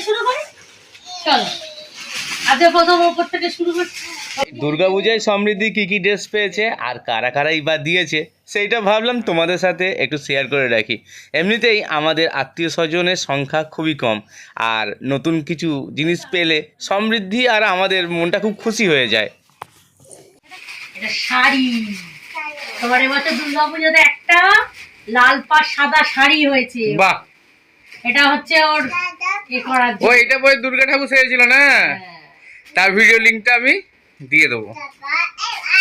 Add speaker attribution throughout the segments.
Speaker 1: শুরু করি? চলো। আজকে প্রথম ওপর থেকে শুরু করছি
Speaker 2: দুর্গাপূজায় সমৃদ্ধি কী কী ড্রেস পেয়েছে আর কারা কারাই বা দিয়েছে সেইটা ভাবলাম তোমাদের সাথে একটু শেয়ার করে রাখি। এমনিতেই আমাদের আত্মীয় স্বজনের সংখ্যা খুবই কম আর নতুন কিছু জিনিস পেলে সমৃদ্ধি আর আমাদের মনটা খুব খুশি হয়ে যায়।
Speaker 1: শাড়ি। তোমার এবছর দুর্গা পুজোতে একটা লাল পাড় সাদা শাড়ি হয়েছে।
Speaker 2: বাহ!
Speaker 1: এটা হচ্ছে ওর
Speaker 2: ও। এটা বই দুর্গা ঠাকুর সেরেছিল না?
Speaker 1: হ্যাঁ।
Speaker 2: তার ভিডিও লিঙ্কটা আমি দিয়ে দেবো।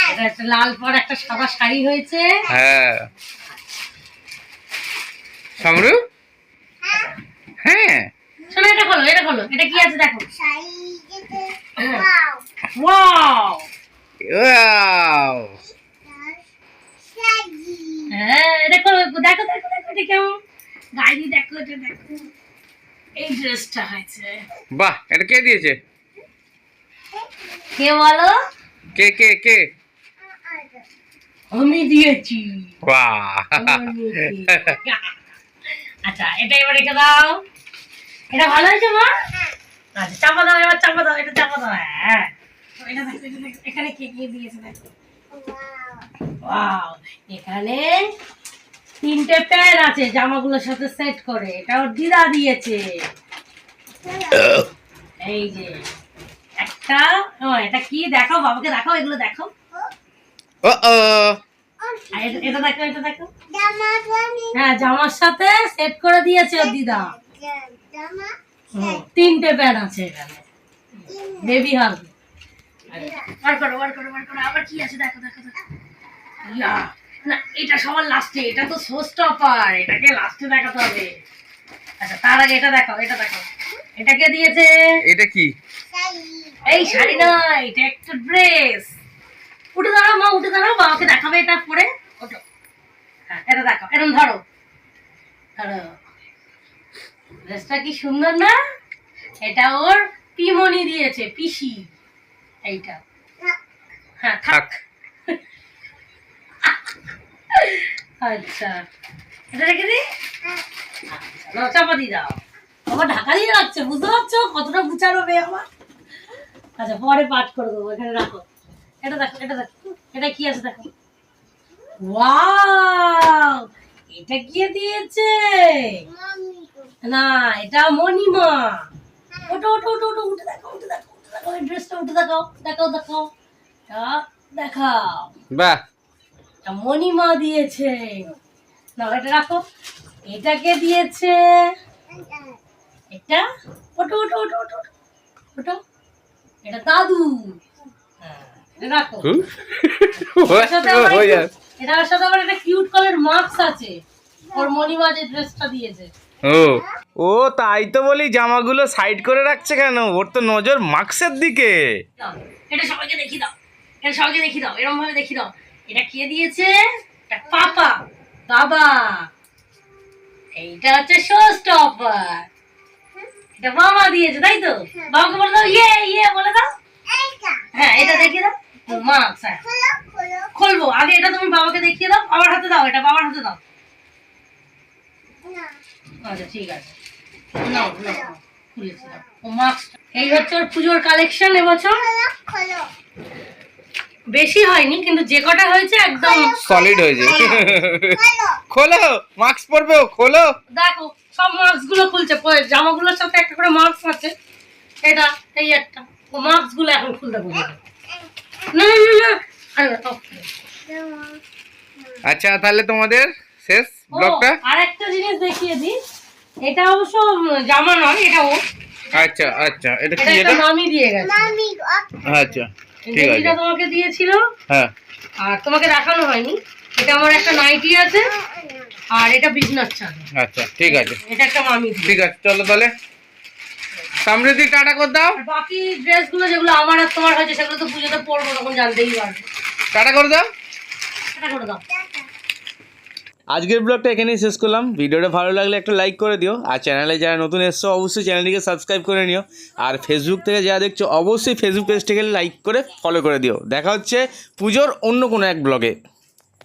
Speaker 1: এটা একটা লাল পাড় একটা সাদা শাড়ি হয়েছে।
Speaker 2: হ্যাঁ। সমরু? হ্যাঁ।
Speaker 1: শোনো এটা খোলো এটা খোলো এটা কি আছে দেখো? Wow
Speaker 2: Wow!
Speaker 1: হ্যাঁ এটা খোলো দেখো দেখো দেখো এটা কেমন? গাড়ি দেখো এটা দেখো। এই ড্রেসটা হয়েছে।
Speaker 2: বাহ এটা কে দিয়েছে?
Speaker 1: কে বলো?
Speaker 2: কে কে কে?
Speaker 1: আমি দিয়েছি।
Speaker 2: বাহ।
Speaker 1: আচ্ছা এটা এবার রেখে দাও। এটা ভালো হয়েছে মা? আচ্ছা চাপা দাও এবার চাপা দাও এটা চাপা দাও হ্যাঁ। এখানে কে কে দিয়েছে দেখো। এখানে তিনটে প্যান আছে জামাগুলোর সাথে সেট করে। এটা ওর দিদা দিয়েছে। এই যে একটা ও এটা কি? দেখো বাবাকে দেখাও এগুলো দেখো।
Speaker 2: ও ও
Speaker 1: আর এটা- এটা দেখো এটা দেখো। হ্যাঁ জামার সাথে সেট করে দিয়েছে ওর দিদা। তিনটে প্যান আছে এখানে। বেবি হাগ বার করো বার করো বার করো আবার কি আছে? দেখো দেখো দেখো। ইয়া। না এটা সবার লাস্টে এটা তো শো স্টপার এটাকে লাস্টে দেখাতে হবে। আচ্ছা তার আগে এটা দেখো এটা দেখো এটা কে দিয়েছে
Speaker 2: এটা কি?
Speaker 1: এই শাড়ি না এটা একটা ড্রেস উঠে দাঁড়াও মা উঠে দাঁড়াও বাবাকে দেখাবে এটা পরে। ওঠো। হ্যাঁ এটা দেখো এরকম ধরো। ধরো। ড্রেসটা কি সুন্দর না? এটা ওর পিমনি দিয়েছে পিসি। এইটা। হ্যাঁ থাক। আচ্ছা। আচ্ছা আচ্ছা এটা কি দিয়েছে? না, এটা মণিমা। ওটো ওটো উঠে দেখো উঠে দেখো উঠে দেখো, এই উঠে দেখাও দেখাও। দেখাও। দেখাও এটা মণিমা দিয়েছে। না এটা রাখো। এটাকে দিয়েছে এটা ওটো ওটো ওটো ওটো ওটো। এটা দাদু। হ্যাঁ, রাখো। এটার সাথে আবার একটু- এটার সাথে আবার একটা কিউট কালার মাস্ক আছে। ওর মণিমা যে ড্রেসটা দিয়েছে।
Speaker 2: ও। ও তাই তো বলি জামাগুলো সাইড করে রাখছে কেন? ওর তো নজর দিকে।
Speaker 1: এটা সবাইকে দেখি দাও। এটা সবাইকে দেখি দাও। এরকম ভাবে দেখি দাও। এটা কে দিয়েছে? পাপা। বাবা। এইটা হচ্ছে শো স্টপার এটা মামা দিয়েছে তাই তো? বাবাকে বলে দাও ইয়ে ইয়ে বলে দাও। হ্যাঁ এটা দেখিয়ে দাও। মাস্ক হ্যাঁ খুলবো। আগে এটা তুমি বাবাকে দেখিয়ে দাও। বাবার হাতে দাও এটা বাবার হাতে দাও। আচ্ছা ঠিক আছে। নাও নাও নাও, খুলেছি দাও ও মাস্ক এই হচ্ছে ওর পুজোর কালেকশন এবছর। বেশি হয়নি কিন্তু যে কটা হয়েছে একদম
Speaker 2: সলিড হয়েছে। খোলো মাস্ক পরবে খোলো।
Speaker 1: দেখো সব মাস্কগুলো খুলছে জামাগুলোর সাথে একটা করে মাস্ক আছে। এটা এই একটা। ও মাস্কগুলো এখন খুলতে বলবে। না না না না আরে
Speaker 2: আচ্ছা তাহলে তোমাদের শেষ ব্লগটা?
Speaker 1: আর একটা জিনিস দেখিয়ে দিই। এটা অবশ্য জামা নয় এটা ও।
Speaker 2: আচ্ছা আচ্ছা এটা কি এটা
Speaker 1: মামি দিয়ে গেছে।
Speaker 2: আচ্ছা।
Speaker 1: তোমাকে দিয়েছিল।
Speaker 2: হ্যাঁ।
Speaker 1: আর তোমাকে দেখানো হয়নি। এটা আমার একটা নাইটি আছে আর এটা বিজনেস চাদর
Speaker 2: আচ্ছা ঠিক আছে।
Speaker 1: এটা একটা মামি দিয়ে।
Speaker 2: ঠিক আছে চলো তাহলে। সমৃদ্ধি টাটা করে দাও।
Speaker 1: বাকি ড্রেসগুলো যেগুলো আমার আর তোমার সেগুলো তো পুজোতে পরবো তখন জানতেই পারবে।
Speaker 2: টাটা করে দাও।
Speaker 1: এটা করে দাও।
Speaker 2: আজকের ব্লগটা এখানেই শেষ করলাম। ভিডিওটা ভালো লাগলে একটা লাইক করে দিও। আর চ্যানেলে যারা নতুন এসছো, অবশ্যই চ্যানেলটিকে সাবস্ক্রাইব করে নিও। আর ফেসবুক থেকে যারা দেখছ, অবশ্যই ফেসবুক পেজটিকে লাইক করে ফলো করে দিও। দেখা হচ্ছে পুজোর অন্য কোনো এক ব্লগে